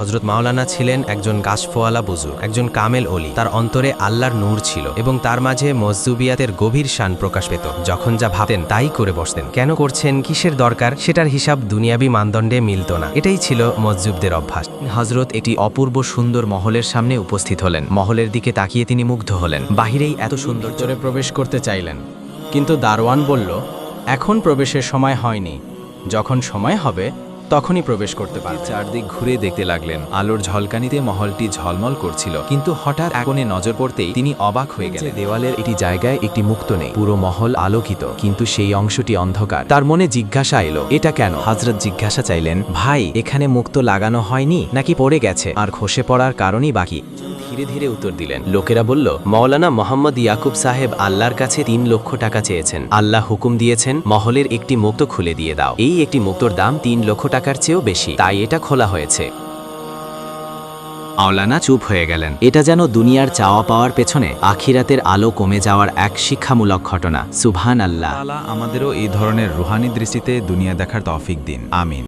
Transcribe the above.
হজরত মাওলানা ছিলেন একজন গাছফোয়ালা বুজুর একজন কামেল অলি। তার অন্তরে আল্লাহর নূর ছিল এবং তার মাঝে মজজুবিয়াতের গভীর শান প্রকাশ পেত। যখন যা ভাবতেন তাই করে বসতেন। কেন করছেন? কিসের দরকার? সেটার হিসাব দুনিয়াবি মানদণ্ডে মিলত না। এটাই ছিল মজজুবদের অভ্যাস। হজরত এটি অপূর্ব সুন্দর মহলের সামনে উপস্থিত হলেন। মহলের দিকে তাকিয়ে তিনি মুগ্ধ হলেন। বাহিরেই এত সুন্দর ভিতরে প্রবেশ করতে চাইলেন। কিন্তু দারওয়ান বলল, এখন প্রবেশের সময় হয়নি। যখন সময় হবে তখনই প্রবেশ করতে পারে চারদিক ঘুরে দেখতে লাগলেন। আলোর ঝলকানিতে মহলটি ঝলমল করছিল। কিন্তু হঠাৎ একনে নজর পড়তেই তিনি অবাক হয়ে গেলেন। দেওয়ালের এটি জায়গায় একটি মুক্ত নেই। পুরো মহল আলোকিত। কিন্তু সেই অংশটি অন্ধকার। তার মনে জিজ্ঞাসা এলো, এটা কেন? হজরত জিজ্ঞাসা চাইলেন, ভাই, এখানে মুক্ত লাগানো হয়নি? নাকি পড়ে গেছে? আর খসে পড়ার কারণই বাকি ধীরে ধীরে উত্তর দিলেন। লোকেরা বলল মৌলানা মোহাম্মদ ইয়াকুব সাহেব আল্লাহর কাছে তিন লক্ষ টাকা চেয়েছেন। আল্লাহ হুকুম দিয়েছেন, মহলের একটি মুক্ত খুলে দিয়ে দাও। এই একটি মুক্তর দাম তিন লক্ষ টাকার চেয়েও বেশি। তাই এটা খোলা হয়েছে। আওলানা চুপ হয়ে গেলেন। এটা যেন দুনিয়ার চাওয়া পাওয়ার পেছনে আখিরাতের আলো কমে যাওয়ার এক শিক্ষামূলক ঘটনা। সুবহান আল্লাহ আমাদেরও এই ধরনের রুহানি দৃষ্টিতে দুনিয়া দেখার তৌফিক দিন। আমিন।